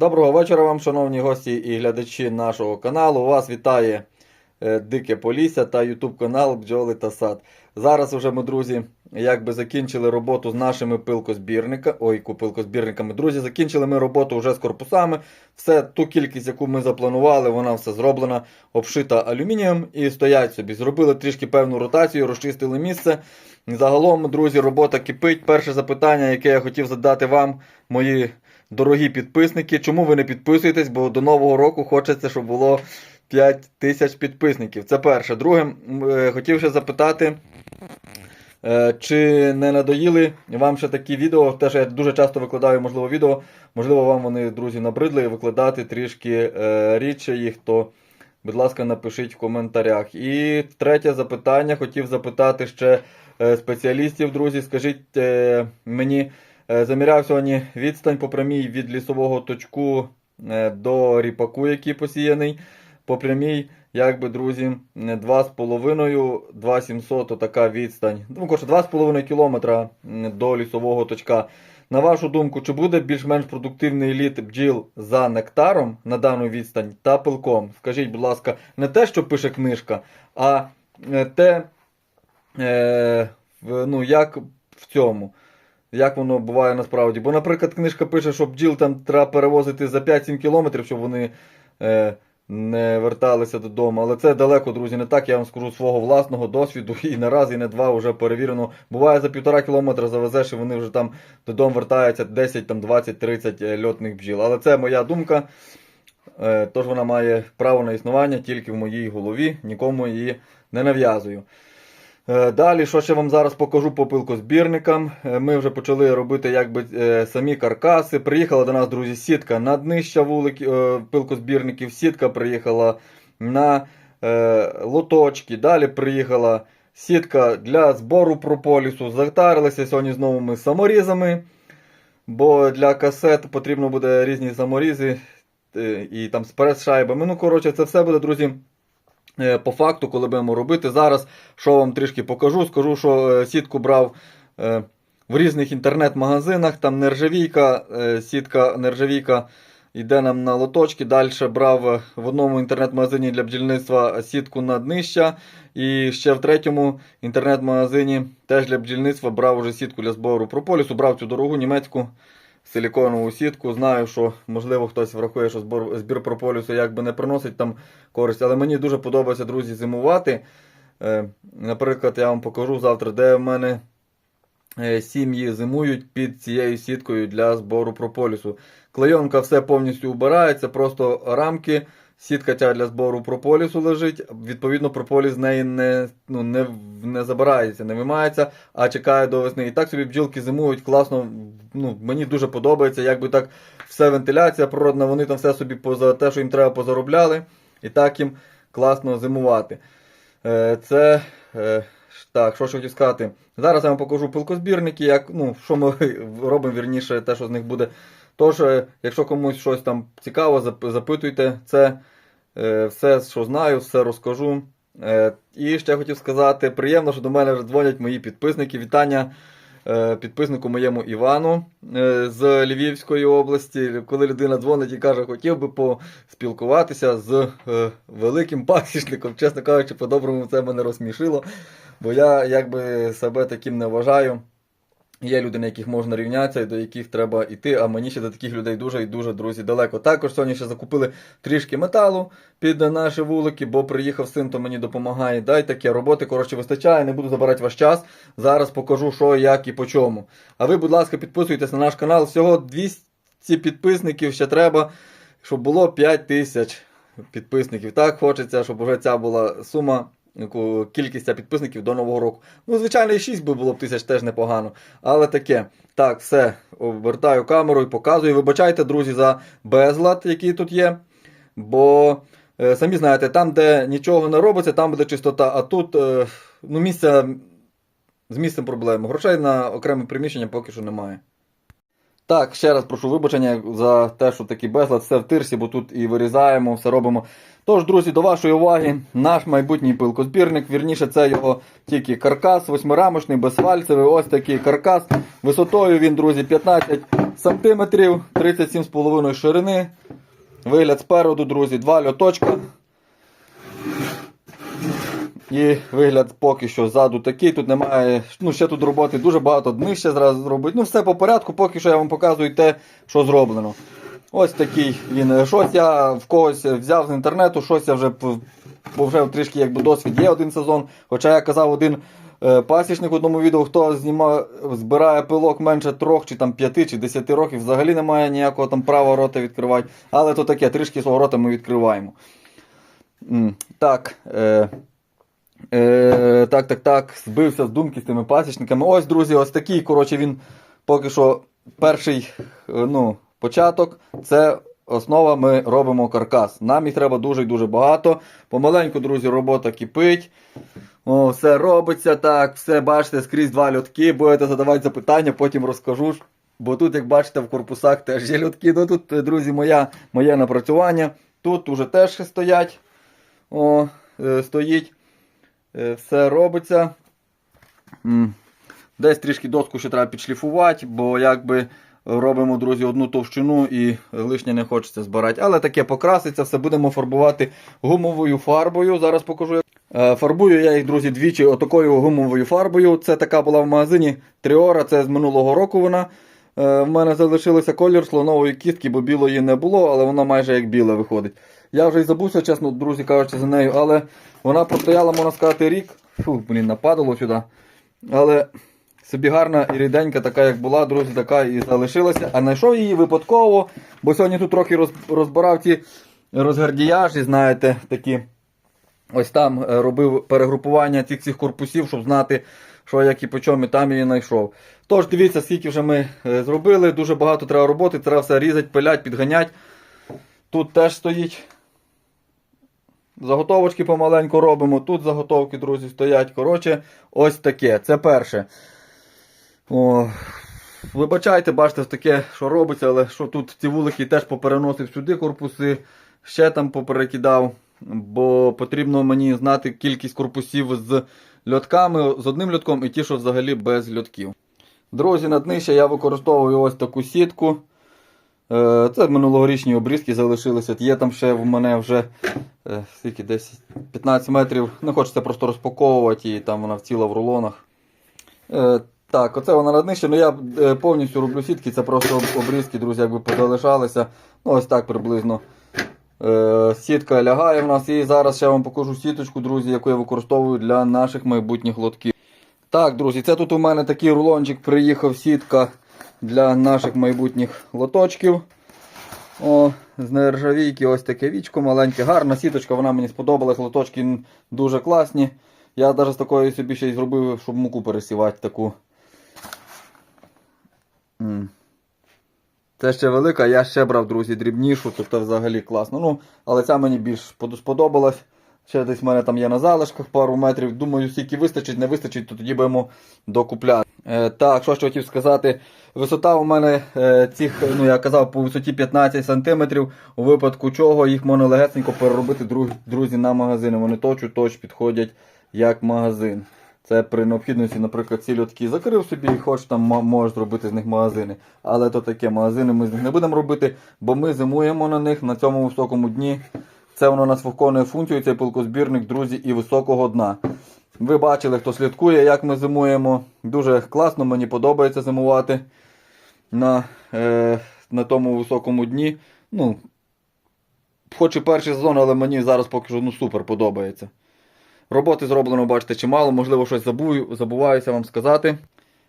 Доброго вечора вам, шановні гості і глядачі нашого каналу. Вас вітає е, Дике Полісся та YouTube канал Бджоли та Сад. Зараз вже ми, друзі, якби закінчили роботу з нашими пилкозбірниками. Ой, пилкозбірниками. Друзі, закінчили ми роботу вже з корпусами. Все, ту кількість, яку ми запланували, вона все зроблена, обшита алюмінієм і стоять собі. Зробили трішки певну ротацію, розчистили місце. Загалом, друзі, робота кипить. Перше запитання, яке я хотів задати вам, мої дорогі підписники. Чому ви не підписуєтесь? Бо до нового року хочеться, щоб було 5 тисяч підписників. Це перше. Друге, е, хотів ще запитати. е, Чи не надоїли вам ще такі відео? Те, що я дуже часто викладаю, можливо, відео. Можливо, вам вони, друзі, набридли викладати трішки е, рідше їх, то, будь ласка, напишіть в коментарях. І третє запитання. Хотів запитати ще спеціалістів, друзі. Скажіть мені, заміряв сьогодні відстань по прямій від лісового точку е, до ріпаку, який посіяний. По прямій, якби, друзі, 2,5, 2,700 така відстань. Ну, коротше, 2,5 кілометра до лісового точка. На вашу думку, чи буде більш-менш продуктивний літ бджіл за нектаром на дану відстань та пилком? Скажіть, будь ласка, не те, що пише книжка, а е, те, е, ну, як в цьому. Як воно буває насправді. Бо, наприклад, книжка пише, що бджіл там треба перевозити за 5-7 кілометрів, щоб вони е, не верталися додому. Але це далеко, друзі, не так. Я вам скажу свого власного досвіду. І не раз, і не два вже перевірено. Буває за півтора кілометра завезеш, і вони вже там додому вертаються 10, там, 20, 30 е, льотних бджіл. Але це моя думка. Е, Тож вона має право на існування тільки в моїй голові, нікому її не нав'язую. Е, Далі, що ще вам зараз покажу по пилкозбірникам. Е, Ми вже почали робити якби е, самі каркаси. Приїхала до нас, друзі, сітка на днища вулик, пилкозбірників, сітка приїхала на лоточки. Далі приїхала сітка для збору прополісу. Затарилися сьогодні знову ми саморізами. Бо для касет потрібно буде різні саморізи і там з прес-шайбами. Ну, коротше, це все буде, друзі. Е, По факту, коли будемо робити зараз, що вам трішки покажу, скажу, що е, сітку брав е, в різних інтернет-магазинах, там нержавійка, сітка нержавійка йде нам на лоточки. Далі брав в одному інтернет-магазині для бджільництва сітку на днища. І ще в третьому інтернет-магазині теж для бджільництва брав уже сітку для збору прополісу, брав цю дорогу німецьку силіконову сітку. Знаю, що можливо хтось врахує, що збір, збір прополісу якби не приносить там користь. Але мені дуже подобається, друзі, зимувати. Е, наприклад, я вам покажу завтра, де в мене е, сім'ї зимують під цією сіткою для збору прополісу. Клейонка все повністю убирається, просто рамки. Сітка ця для збору прополісу лежить. Відповідно, прополіс з неї не, ну, не, не забирається, не вимається, а чекає до весни. І так собі бджілки зимують класно. Ну, мені дуже подобається, якби так все вентиляція природна, вони там все собі поза те, що їм треба, позаробляли. І так їм класно зимувати. Е, Це е, так, що ж хотів сказати. Зараз я вам покажу пилкозбірники, як, ну, що ми робимо, вірніше, те, що з них буде. Тож, е, якщо комусь щось там цікаво, запитуйте. Це е, все, що знаю, все розкажу. Е, І ще хотів сказати, приємно, що до мене вже дзвонять мої підписники. Вітання підписнику моєму Івану з Львівської області. Коли людина дзвонить і каже, хотів би поспілкуватися з великим пасічником. Чесно кажучи, по-доброму це мене розсмішило. Бо я якби себе таким не вважаю. Є люди, на яких можна рівнятися і до яких треба йти, а мені ще до таких людей дуже і дуже, друзі, далеко. Також сьогодні ще закупили трішки металу під наші вулики, бо приїхав син, то мені допомагає. Дай таке, роботи, коротше, вистачає, не буду забирати ваш час. Зараз покажу, що, як і по чому. А ви, будь ласка, підписуйтесь на наш канал. Всього 200 підписників ще треба, щоб було 5 тисяч підписників. Так хочеться, щоб вже ця була сума. Кількість підписників до Нового року. Ну, звичайно, і 6 би було б тисяч теж непогано. Але таке. Так, все. Обертаю камеру і показую. Вибачайте, друзі, за безлад, який тут є. Бо е, самі знаєте, там, де нічого не робиться, там буде чистота. А тут е, ну, місця з місцем проблеми. Грошей на окреме приміщення поки що немає. Так, ще раз прошу вибачення за те, що такий безлад, все в тирсі, бо тут і вирізаємо, все робимо. Тож, друзі, до вашої уваги, наш майбутній пилкозбірник. Вірніше, це його тільки каркас, восьмирамочний, безфальцевий. Ось такий каркас. Висотою він, друзі, 15 сантиметрів, 37,5 ширини. Вигляд спереду, друзі, два льоточка. І вигляд поки що ззаду такий. Тут немає. Ну, ще тут роботи дуже багато. Нижче зразу зробити. Ну, все по порядку, поки що я вам показую те, що зроблено. Ось такий він. Щось я в когось взяв з інтернету, щось я вже бо вже трішки якби досвід є один сезон. Хоча я казав один е, пасічник в одному відео, хто знімає, збирає пилок менше трьох, чи там п'яти, чи десяти років, взагалі немає ніякого там права рота відкривати. Але то таке, трішки свого рота ми відкриваємо. Так. Е, Е, так, так, так, збився з думки з тими пасічниками. Ось, друзі, ось такий, коротше, він поки що перший е, ну, початок. Це основа, ми робимо каркас. Нам їх треба дуже і дуже багато. Помаленьку, друзі, робота кипить. О, все робиться так, все бачите, скрізь два льотки. Будете задавати запитання, потім розкажу. Бо тут, як бачите, в корпусах теж є льотки. Ну тут, е, друзі, моя, моє напрацювання. Тут уже теж стоять. О, е, стоїть. Е, Все робиться. Десь трішки доску ще треба підшліфувати, бо якби робимо, друзі, одну товщину і лишнє не хочеться збирати. Але таке покраситься, все будемо фарбувати гумовою фарбою. Зараз покажу. Е, Фарбую я їх, друзі, двічі отакою гумовою фарбою. Це така була в магазині Тріора, це з минулого року вона. Е, В мене залишилося колір слонової кістки, бо білої не було, але вона майже як біла виходить. Я вже й забувся, чесно, друзі кажучи, за нею, але вона простояла, можна сказати, рік. Фу, блін, нападало сюди. Але собі гарна і ріденька, така як була, друзі, така і залишилася. А знайшов її випадково, бо сьогодні тут трохи розбирав ті розгардіяжі, знаєте, такі. Ось там е, робив перегрупування цих всіх корпусів, щоб знати, що як і по чому, там її знайшов. Тож дивіться, скільки вже ми е, зробили. Дуже багато треба роботи, треба все різати, пилять, підганяти. Тут теж стоїть. Заготовочки помаленьку робимо. Тут заготовки, друзі, стоять. Коротше, ось таке. Це перше. О, вибачайте, бачите, таке, що робиться, але що тут ці вулики теж попереносив сюди корпуси, ще там поперекидав. Бо потрібно мені знати кількість корпусів з льотками, з одним льотком і ті, що взагалі без льотків. Друзі, на днище я використовую ось таку сітку. Е, Це минулогорічні обрізки залишилися. Є там ще в мене вже е, скільки, десь 15 метрів. Не хочеться просто розпаковувати її, там вона вціла в рулонах. Е, Так, оце вона на днище. Ну я повністю роблю сітки, це просто обрізки, друзі, якби позалишалися. Ну, ось так приблизно. Е, Сітка лягає в нас. І зараз ще вам покажу сіточку, друзі, яку я використовую для наших майбутніх лотків. Так, друзі, це тут у мене такий рулончик приїхав сітка для наших майбутніх лоточків. О, з нержавійки ось таке вічко маленьке. Гарна сіточка, вона мені сподобалась. Лоточки дуже класні. Я навіть з такої собі ще й зробив, щоб муку пересівати таку. Це ще велика, я ще брав, друзі, дрібнішу, тобто взагалі класно. Ну, але ця мені більш сподобалась. Ще десь в мене там є на залишках пару метрів. Думаю, скільки вистачить, не вистачить, то тоді будемо докупляти. Е, так, що ще хотів сказати. Висота у мене е, цих, ну я казав, по висоті 15 см, у випадку чого їх можна легесенько переробити друзі на магазини. Вони точу точ підходять як магазин. Це при необхідності, наприклад, ці льотки закрив собі і хочеш там можеш зробити з них магазини. Але то таке, магазини ми з них не будемо робити, бо ми зимуємо на них на цьому високому дні. Це воно у нас виконує функцію, цей пилкозбірник, друзі, і високого дна. Ви бачили, хто слідкує, як ми зимуємо. Дуже класно, мені подобається зимувати на, е, на тому високому дні. Ну, хоч і перший сезон, але мені зараз поки що ну, супер подобається. Роботи зроблено, бачите, чимало, можливо, щось забую, забуваюся вам сказати.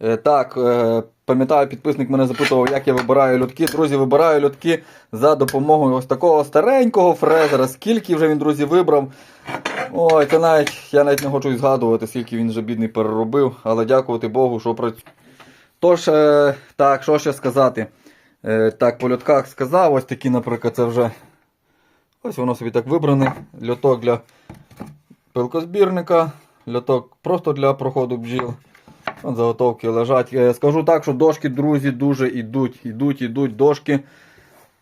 Е, так, е, пам'ятаю, підписник мене запитував, як я вибираю льотки. Друзі, вибираю льотки за допомогою ось такого старенького фрезера. Скільки вже він, друзі, вибрав. Ой, це навіть я навіть не хочу згадувати, скільки він вже бідний переробив, але дякувати Богу, що працює. Тож, е, так, що ще сказати? Так, по льотках сказав, ось такі, наприклад, це вже. Ось воно собі так вибране. Льоток для пилкозбірника, льоток просто для проходу бджіл. От заготовки лежать. Е, Скажу так, що дошки, друзі, дуже ідуть, ідуть, ідуть дошки.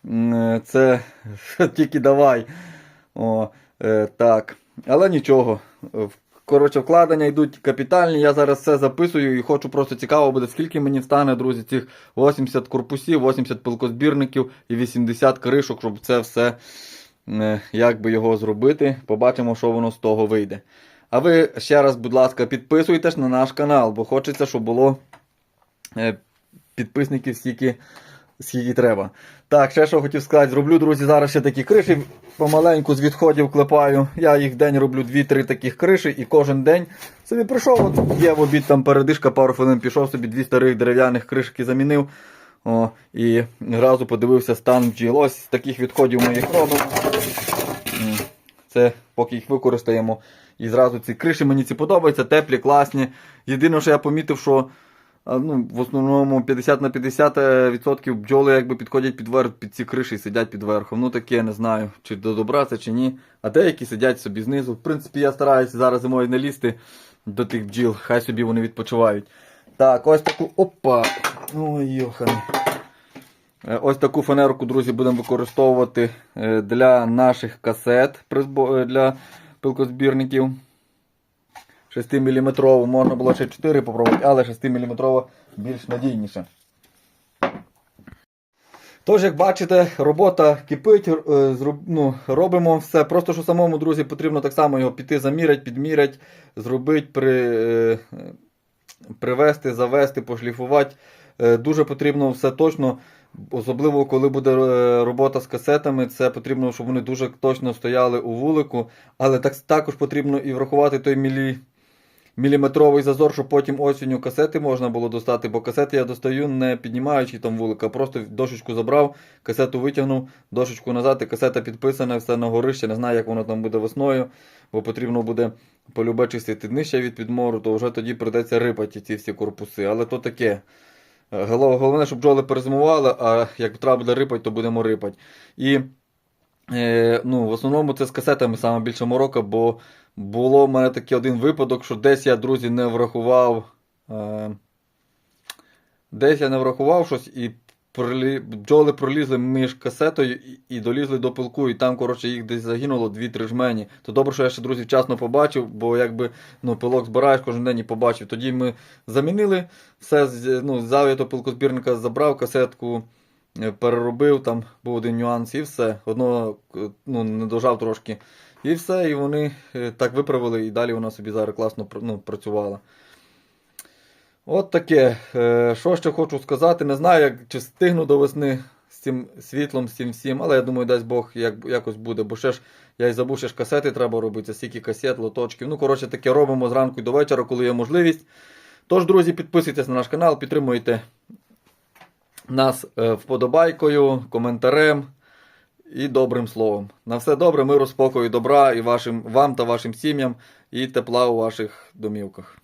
Е, Це тільки давай. О, е, так. Але нічого. Коротше, вкладення йдуть капітальні. Я зараз все записую і хочу просто цікаво буде, скільки мені встане, друзі, цих 80 корпусів, 80 пилкозбірників і 80 кришок, щоб це все як би його зробити. Побачимо, що воно з того вийде. А ви ще раз, будь ласка, підписуйтесь на наш канал, бо хочеться, щоб було е, підписників стільки, скільки треба. Так, ще що хотів сказати, зроблю, друзі, зараз ще такі криші помаленьку з відходів клепаю. Я їх в день роблю 2-3 таких криші і кожен день собі прийшов, от є в обід там передишка, пару хвилин пішов собі дві старих дерев'яних кришки замінив. О, і одразу подивився стан бджіл. Ось таких відходів ми їх робимо. Це поки їх використаємо. І зразу ці криші мені ці подобаються, теплі, класні. Єдине, що я помітив, що ну, в основному 50 на 50 відсотків бджоли якби підходять під верх, під ці криші і сидять під верхом. Ну таке не знаю, чи до добра це чи ні. А деякі сидять собі знизу. В принципі, я стараюся зараз зимою не лізти до тих бджіл, хай собі вони відпочивають. Так, ось таку. Опа! Ой, йоханий. Е, Ось таку фанерку, друзі, будемо використовувати е, для наших касет е, для пилкозбірників. 6-мм, можна було ще 4 попробувати, але 6-мм більш надійніше. Тож, як бачите, робота кипить, е, ну, робимо все. Просто що самому, друзі, потрібно так само його піти, заміряти, підміряти, зробити, при, привести, завести, пошліфувати. Е, Дуже потрібно все точно, особливо коли буде е, робота з касетами, це потрібно, щоб вони дуже точно стояли у вулику, але так, також потрібно і врахувати той мілі, міліметровий зазор, щоб потім осінню касети можна було достати, бо касети я достаю не піднімаючи там вулика, просто дошечку забрав, касету витягнув, дошечку назад, і касета підписана, все на горище, не знаю, як воно там буде весною, бо потрібно буде полюбе чистити днище від підмору, то вже тоді прийдеться рипати ці всі корпуси, але то таке. Голов- Головне, щоб бджоли перезимували, а як треба буде рипати, то будемо рипати. І е, ну, в основному це з касетами саме більше морока, бо було в мене такий один випадок, що десь я, друзі, не врахував. Е, десь я не врахував щось і пролі... бджоли пролізли між касетою і, долізли до пилку, і там, коротше, їх десь загинуло 2-3 жмені. То добре, що я ще, друзі, вчасно побачив, бо якби ну, пилок збираєш кожен день і побачив. Тоді ми замінили все, ну, до пилкозбірника, забрав касетку, е, переробив, там був один нюанс і все. Одного ну, не дожав трошки. І все, і вони е, так виправили, і далі вона собі зараз класно ну, працювала. От таке. Е, Що ще хочу сказати, не знаю, як, чи встигну до весни з цим світлом, з цим всім, але я думаю, дасть Бог як, якось буде. Бо ще ж я й забув, ще ж касети треба робити, стільки касет, лоточків. Ну, коротше, таке робимо зранку і до вечора, коли є можливість. Тож, друзі, підписуйтесь на наш канал, підтримуйте нас е, вподобайкою, коментарем і добрим словом. На все добре, миру, спокою, добра і вашим, вам та вашим сім'ям, і тепла у ваших домівках.